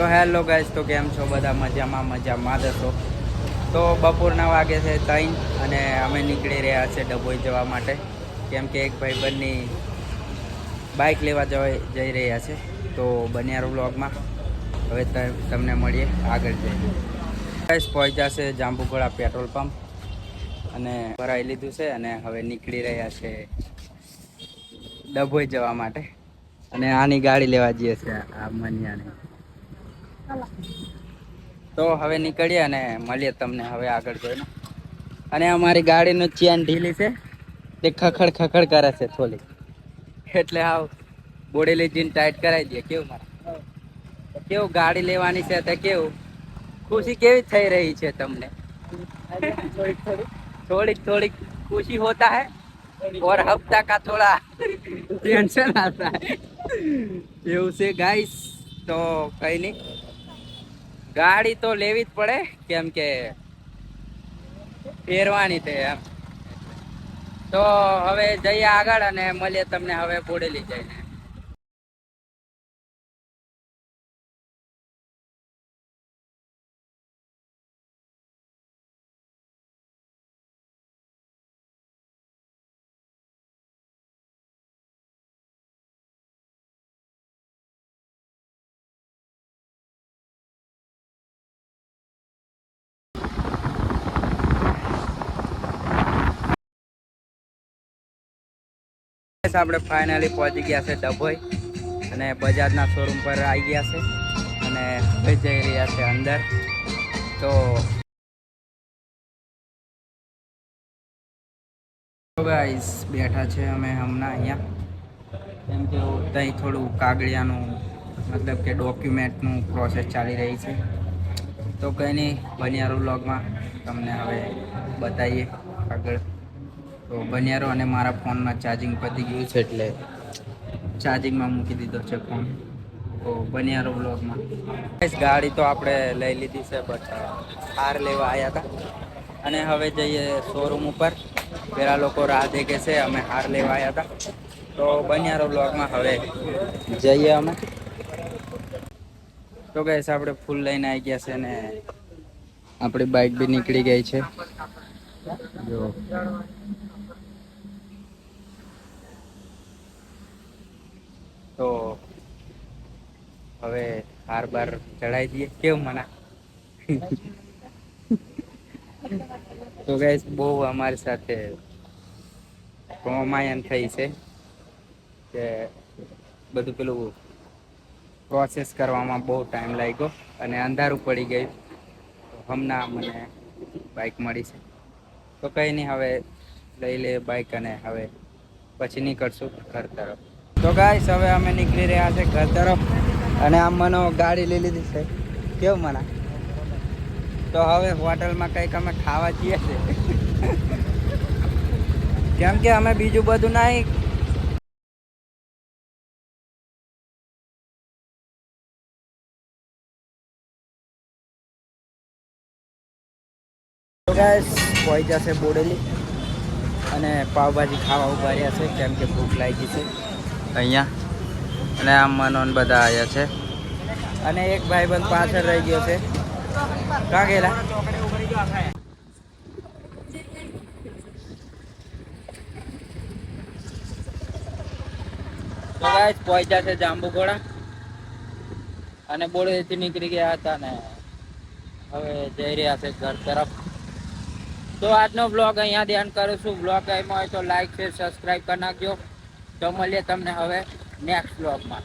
તો hello guys, તો કેમ છો? બધા મજામાં મજામાં દસો તો બપોરના વાગે છે ત્રણ અને અમે નીકળી રહ્યા છે ડભોઈ જવા માટે. કેમ કે એક ભાઈ બંને બાઇક લેવા જઈ રહ્યા છે. તો બન્યા વ્લોગમાં હવે તમને મળીએ આગળ જઈએ ગાઈસ પહોંચ્યા છે જાંબુગોળા પેટ્રોલ પંપ. અને ભરાઈ લીધું છે અને હવે નીકળી રહ્યા છે ડભોઈ જવા માટે. અને આની ગાડી લેવા જઈએ છે આ મનિયાની. તો હવે નીકળીએ અને મળીએ તમને હવે આગળ જોઈને અને અમારી ગાડીનું ચેન ઢીલી છે તે ખખડ ખખડ કરે છે થોડી એટલે આવ બોડેલી જીન ટાઈટ કરાવી દઈએ કેવું મારા કેવું ગાડી લેવાની છે તે કેવું ખુશી કેવી થઈ રહી છે તમને થોડીક થોડીક खुशी होता है और हफ्ता का थोड़ा टेंशन आता है એવું છે ગાઈસ તો કઈ નહીં ગાડી તો લેવી જ પડે, કેમ કે ફેરવાની છે એમ. તો હવે જઈએ આગળ અને મળીએ તમને હવે બોડેલી જઈને. Guys, આપણે ફાઇનલી પહોંચી ગયા છે ડભોઈ. અને બજાજના શોરૂમ પર આવી ગયા છે. અને હવે જઈ રહ્યા છે અંદર. તો ગાઈસ બેઠા છે અમે હમણાં અહીંયા. કેમ કે ત્યાં થોડું કાગળિયાનું મતલબ કે ડોક્યુમેન્ટનું પ્રોસેસ ચાલી રહી છે. તો કંઈ નહીં બનિયારો વ્લોગમાં તમને હવે બતાવીએ આગળ. તો બન્યારો અને મારા ફોનમાં ચાર્જિંગ પતી ગયું છે એટલે ચાર્જિંગમાં મૂકી દીધો છે ફોન તો બન્યારો બ્લોગમાં ગાડી તો આપણે લઈ લીધી છે બટ હાર લેવા આવ્યા હતા અને હવે જઈએ શોરૂમ ઉપર. પેલા લોકો રાહ દેખે છે, અમે હાર લેવા આવ્યા હતા તો બન્યારો બ્લોગમાં હવે જઈએ અમે. તો ગઈશ આપણે ફૂલ લઈને આવી ગયા છે ને આપણી બાઇક બી નીકળી ગઈ છે. જો. તો હવે હાર બાર ચડાઈ દઈએ. કેવું મના? તો ગાઈસ બહુ અમારી સાથે રોમાયણ થઈ છે કે બધું પેલું પ્રોસેસ કરવામાં બહુ ટાઈમ લાગ્યો અને અંધારું પડી ગયું. હમણાં મને બાઇક મળી છે. તો કંઈ નહીં, હવે લઈ લે બાઇક અને હવે પછી નીકળશું ઘર તરફ. તો ગાઈસ હવે અમે નીકળી રહ્યા છે ઘર તરફ અને આમ મને ગાડી લઈ લીધી છે. કેવું મને? તો હવે હોટલમાં કંઈક અમે ખાવા જઈએ છે. કેમ કે અમે બીજું બધું નહીં. ગાઈસ પહોંચ્યા છે બોડેલી અને પાવભાજી ખાવા ઊભા રહ્યા છે. કેમ કે ભૂખ લાગી છે. અહીંયા. અને આમ મનોન બધા આવ્યા છે. અને એક ભાઈબંધ પાછળ રહી ગયો છે. ક્યાં ગયેલા? પહોંચ્યા છે જાંબુઘોડા. અને બોડેથી નીકળી ગયા હતા ને. હવે જઈ રહ્યા છે ઘર તરફ. તો આજનો બ્લોગ અહીંયા ધ્યાન કરું છું. બ્લોગ ગમ્યો હોય તો લાઈક શેર સબસ્ક્રાઈબ કરી નાખજો. તો મળીએ તમને હવે નેક્સ્ટ બ્લોગમાં